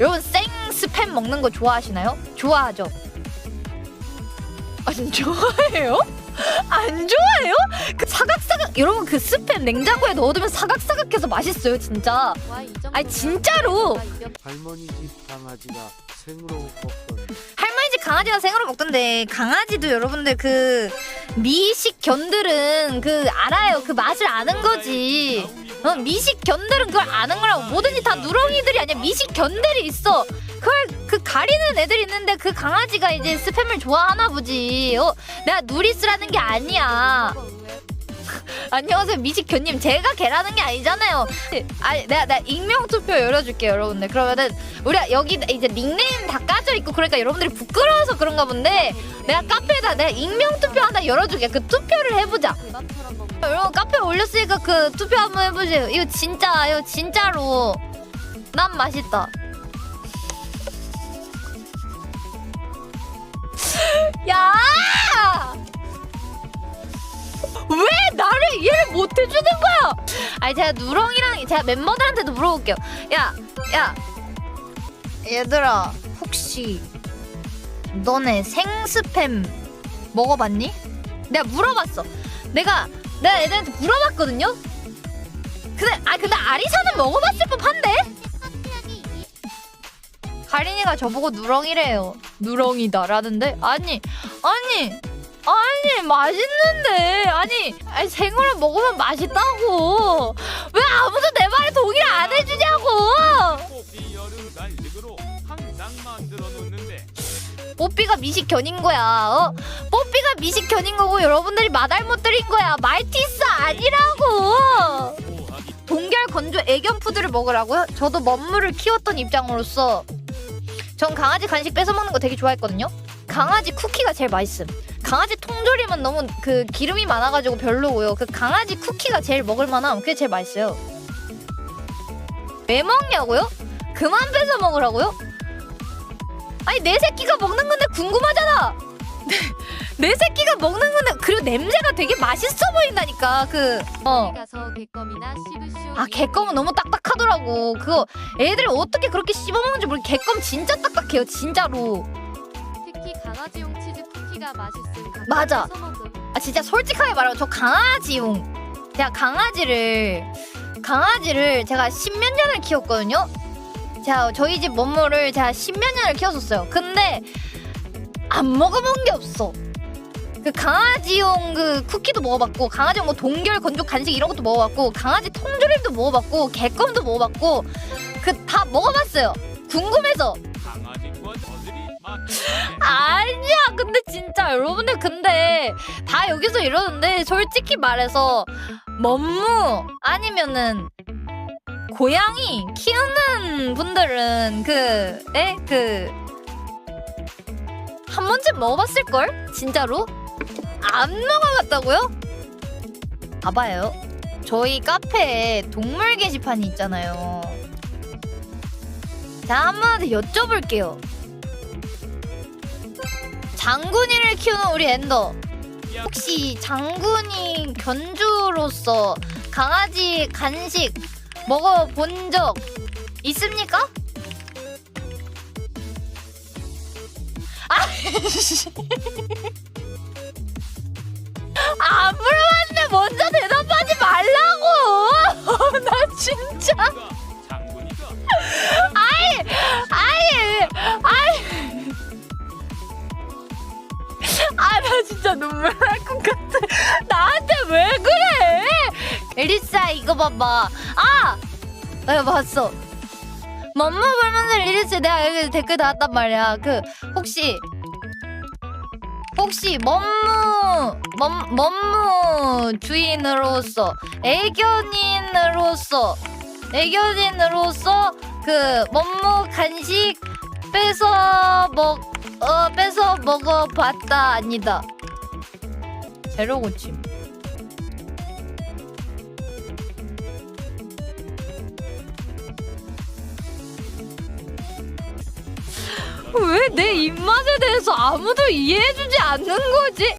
여러분 생 스팸 먹는 거 좋아하시나요? 좋아하죠? 안 좋아해요? 안 좋아해요? 그 사각사각 여러분 그 스팸 냉장고에 넣어두면 사각사각해서 맛있어요 진짜 아니 진짜로 할머니 집 강아지가 생으로 먹던 할머니 집 강아지가 생으로 먹던데 강아지도 여러분들 그 미식 견들은 그 알아요 그 맛을 아는 거지 어, 미식 견들은 그걸 아는 거라고. 뭐든지 다 누렁이들이 아니야. 미식 견들이 있어. 그걸 그 가리는 애들이 있는데 그 강아지가 이제 스팸을 좋아하나 보지. 어? 내가 누리스라는 게 아니야. 안녕하세요 미식견님. 제가 개라는 게 아니잖아요. 아 내가 내가 익명 투표 열어줄게요 여러분들. 그러면은 우리가 여기 이제 닉네임 다 까져 있고 그러니까 여러분들이 부끄러워서 그런가 본데 내가 카페에다 내가 익명 투표 하나 열어줄게. 그 투표를 해보자 여러분 카페 올렸으니까 그 투표 한번 해보세요 이거 진짜 이거 진짜로 난 맛있다 야! 왜 나를 이해를 못 해주는 거야? 아니 제가 누렁이랑 제가 멤버들한테도 물어볼게요. 야, 야, 얘들아, 혹시 너네 생스팸 먹어봤니? 내가 물어봤어. 내가 내가 애들한테 물어봤거든요. 근데 아 근데 아리사는 먹어봤을 법한데? 가린이가 저보고 누렁이래요. 누렁이다라는데 아니 아니 아니 맛있는데 아니, 아니 생으로 먹으면 맛있다고 왜 아무도 내 말에 동의를 안 해주냐고 뽀삐가 미식견인 거야 어? 뽀삐가 미식견인 거고 여러분들이 마달못들인 거야 말티스 아니라고 동결 건조 애견 푸드를 먹으라고요? 저도 먹물을 키웠던 입장으로서 전 강아지 간식 뺏어 먹는 거 되게 좋아했거든요. 강아지 쿠키가 제일 맛있음. 강아지 통조림은 너무 그 기름이 많아가지고 별로고요. 그 강아지 쿠키가 제일 먹을만함. 그게 제일 맛있어요. 왜 먹냐고요? 그만 뺏어 먹으라고요? 아니 내 새끼가 먹는 건데 궁금하잖아. 내 새끼가 먹는 건데 그리고 냄새가 되게 맛있어 보인다니까 그 어. 가서 개껌이나 씹으쇼. 아 개껌은 너무 딱딱하더라고 그거 애들 어떻게 그렇게 씹어먹는지 모르 개껌 진짜 딱딱해요 진짜로 특히 강아지용 치즈 쿠키가 맛있음. 가끔 맞아. 먹음. 아 진짜 솔직하게 말하면 저 강아지용 제가 강아지를 강아지를 제가 십몇 년을 키웠거든요 제가 저희 집 먹물을 제가 십몇 년을 키웠었어요. 근데 안 먹어본 게 없어. 그 강아지용 그 쿠키도 먹어봤고 강아지용 뭐 동결 건조 간식 이런 것도 먹어봤고 강아지 통조림도 먹어봤고 개껌도 먹어봤고 그 다 먹어봤어요. 궁금해서. 아니야 근데 진짜 여러분들 근데 다 여기서 이러는데 솔직히 말해서 멈무 아니면은 고양이 키우는 분들은 그 에 그 한 번쯤 먹어봤을 걸? 진짜로? 안 먹어봤다고요? 봐봐요. 저희 카페에 동물 게시판이 있잖아요. 자 한번한테 여쭤볼게요. 장군이를 키우는 우리 엔더 혹시 장군이 견주로서 강아지 간식 먹어본 적 있습니까? 아, 안 물어봤는데 먼저 대답하지 말라고! 나 진짜. 아이, 아이, 아이. 아, 나 진짜 눈물 봐봐. 아! 내가 봤어. 멈무 불면서 리리스 내가 여기 댓글 달았단 말이야. 그, 혹시, 혹시 멈무, 멈, 멈무 주인으로서, 애견인으로서, 애견인으로서 그 멈무 간식 뺏어 먹, 어, 뺏어 먹어봤다 아니다. 제로 고침. 왜 내 입맛에 대해서 아무도 이해해주지 않는 거지?